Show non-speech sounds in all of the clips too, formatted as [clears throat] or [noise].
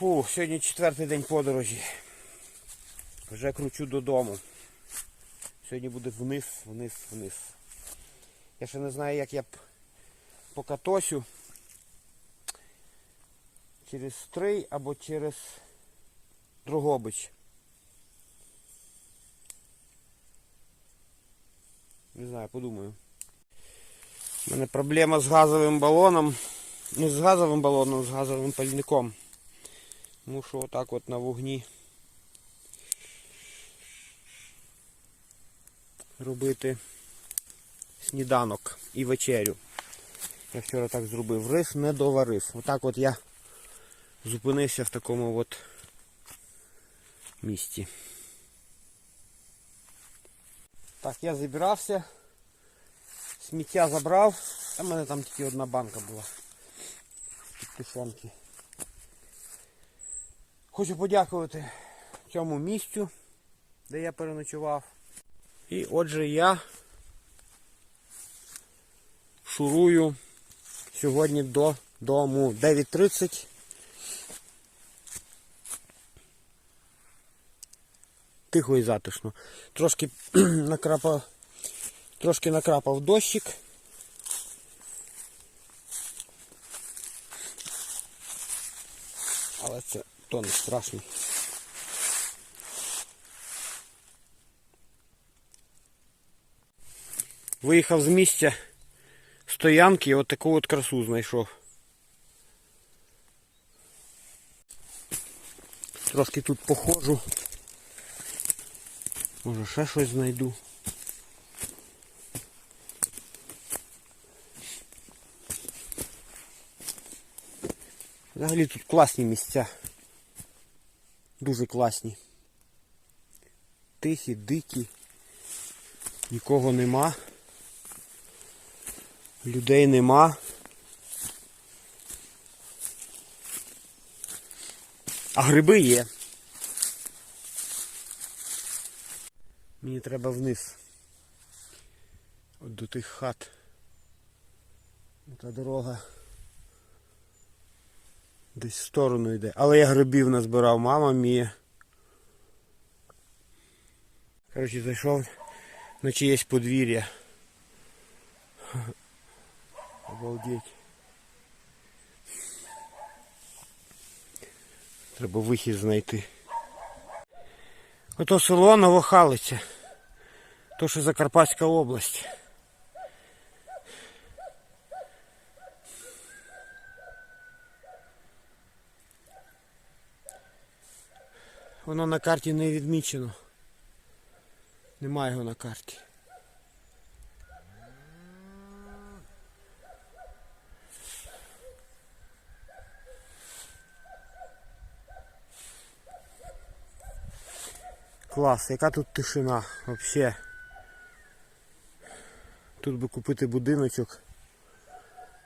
Фу, сьогодні четвертий день подорожі. Вже кручу додому. Сьогодні буде вниз, вниз, вниз. Я ще не знаю, як я по катосю. Через Стрий або через Дрогобич. Не знаю, подумаю. У мене проблема з газовим балоном. Не з газовим балоном, з газовим пальником. Мушу отак от на вогні робити сніданок і вечерю. Я вчора так зробив. Рис не доварив. Отак от я зупинився в такому от місці. Так, я забирався. Сміття забрав. А в мене там тільки одна банка була. Під тушонки. Хочу подякувати цьому місцю, де я переночував. І отже я шурую сьогодні до дому 9.30. Тихо і затишно. Трошки [clears throat] накрапав, трошки накрапав дощик. Але це то не страшно. Виїхав з місця стоянки і от таку от красу знайшов. Трошки тут походжу. Може ще щось знайду. Взагалі тут класні місця. Дуже класні. Тихі, дикі. Нікого нема. Людей нема. А гриби є. Мені треба вниз. От до тих хат. Та дорога десь в сторону йде. Але я грибів назбирав, мама мія. Коротше, зайшов на чиєсь подвір'я. Обалдеть. Треба вихід знайти. Ото село Новохалиця. То що Закарпатська область. Воно на карті не відмічено. Немає його на карті. Клас, яка тут тишина взагалі. Тут би купити будиночок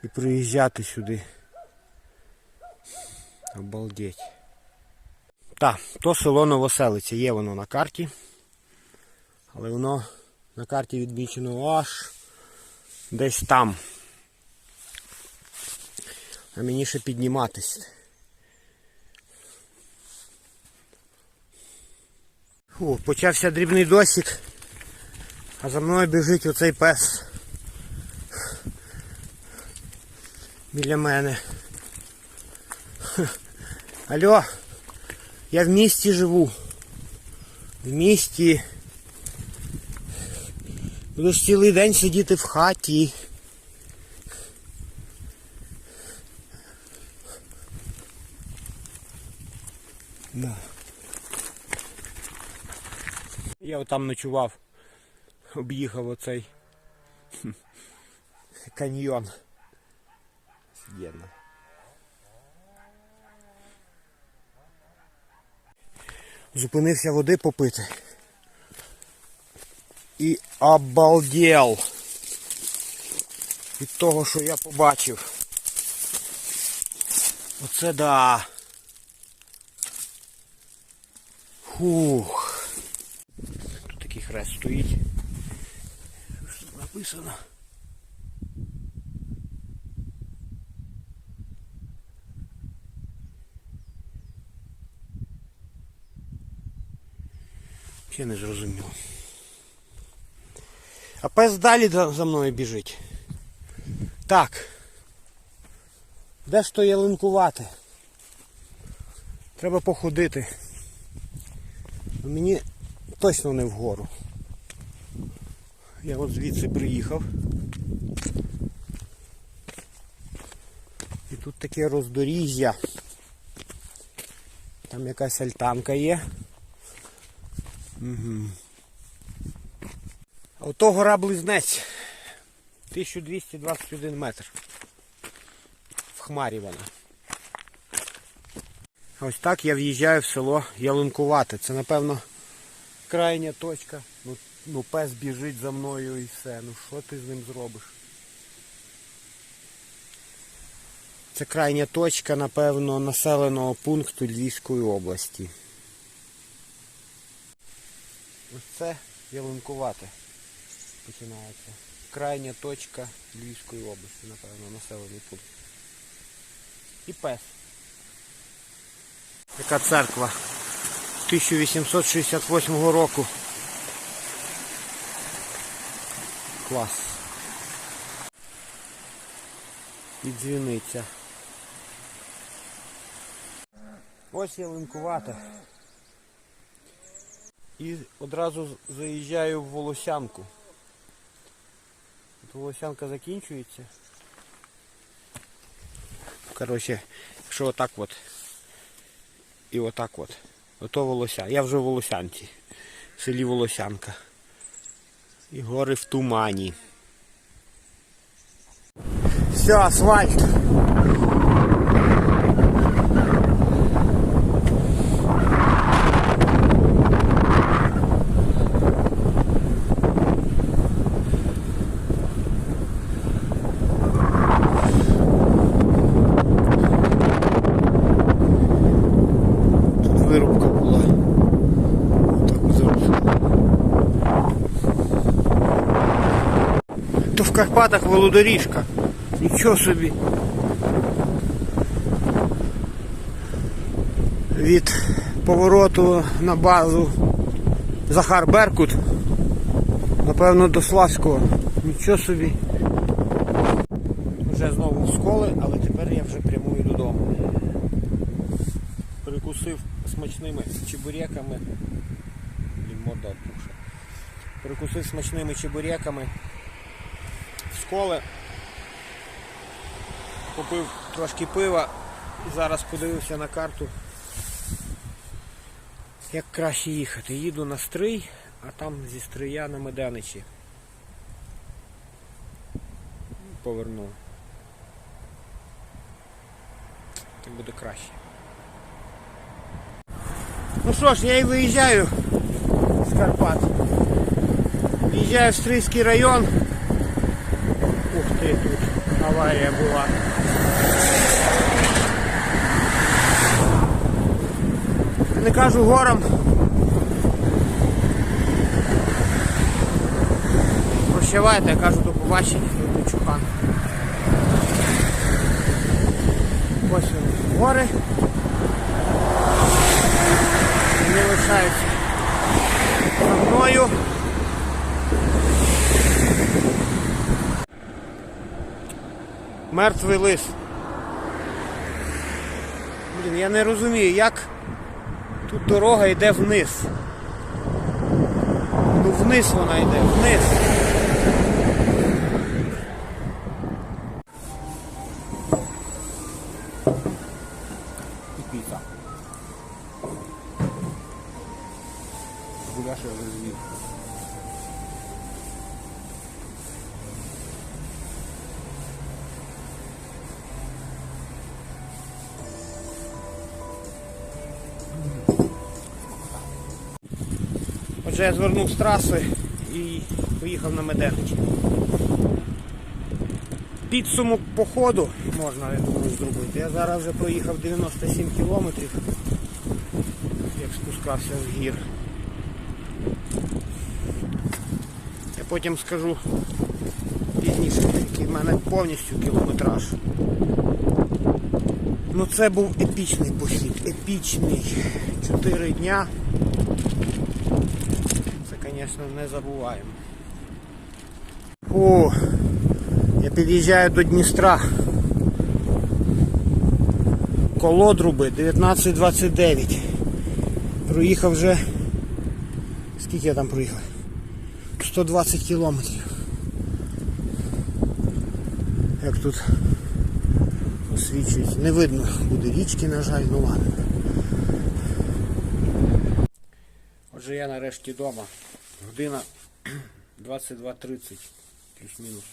і приїжджати сюди. Обалдеть. Так, то село Новоселиця, є воно на карті. Але воно на карті відмічено аж десь там. А мені ще підніматись. Фу, почався дрібний досік, а за мною біжить оцей пес. Біля мене. Алло, я в місті живу. В місті. Буду ж цілий день сидіти в хаті. Да. Я отам ночував, об'їхав оцей хм, [laughs] каньйон. Офігенно. Зупинився води попити. І обалдел від того, що я побачив. Оце да. Фух. Тут такий хрест стоїть. Що тут написано? Ще не зрозуміло. А пес далі за за мною біжить. Так. Де ж то ялинкувати? Треба походити. Ну, Мені точно не вгору. Я от звідси приїхав. І тут таке роздоріжжя. Там якась альтанка є. Угу. А ото гора Близнець. 1221 метр. В хмарі вона. Ось так я в'їжджаю в село Ялинкувате. Це напевно крайня точка. Ну, ну пес біжить за мною і все. Ну що ти з ним зробиш? Це крайня точка, напевно, населеного пункту Львівської області. Ось це ялинкувате починається. Крайня точка Львівської області, напевно, населений пункт. І пес. Яка церква 1868 року. Клас. І дзвіниця. Ось ялинкувата. І одразу заїжджаю в Волосянку. От Волосянка закінчується. Коротше, якщо отак от і отак от. Ото Волося. Я вже в Волосянці. В селі Волосянка. І гори в тумані. Все, асфальт. Тут вирубка була. Так заросла. То в Карпатах велодоріжка. Нічого собі. Від повороту на базу Захар Беркут. Напевно до Славського. Нічого собі. Вже знову в школи, але тепер я вже прямую додому. Перекусив смачними чебуреками. Блін, морда опухша. Перекусив смачними чебуреками школи. Купив трошки пива зараз подивився на карту. Як краще їхати. Їду на стрий, а там зі стрия на Меденичі. Поверну. Так буде краще. Ну що ж, я і виїжджаю з Карпат. В'їжджаю в Стрийський район. Ух ти, тут аварія була. Не кажу горам. Прощавайте, я кажу до побачення, до Чухан. Ось гори. Не лишаються за мною. Мертвий лис. Блін, я не розумію, як тут дорога йде вниз. Ну вниз вона йде, вниз. Отже, я звернув з траси і поїхав на Меденич. Підсумок походу можна я думаю, зробити. Я зараз вже проїхав 97 кілометрів, як спускався в гір. Я потім скажу пізніше, який в мене повністю кілометраж. Ну це був епічний похід, епічний. Чотири дня. Звісно, не забуваємо. О, я під'їжджаю до Дністра. Колодруби 1929. Проїхав вже. Скільки я там проїхав? 120 кілометрів. Як тут освічують. Не видно буде річки, на жаль, ну ладно. Отже, я нарешті вдома. Година [clears throat] 22.30 плюс-мінус.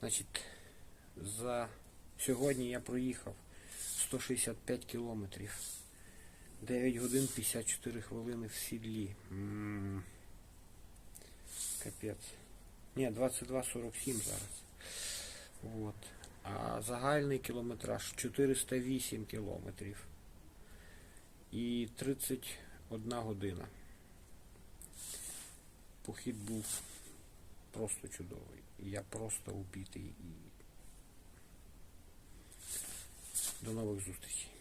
Значить, за сьогодні я проїхав 165 кілометрів. 9 годин 54 хвилини в сідлі. М, Капець. Ні, 22.47 зараз. От. А загальний кілометраж 408 кілометрів. І 31 година. Похід був просто чудовий. Я просто убитий. І... До нових зустрічей.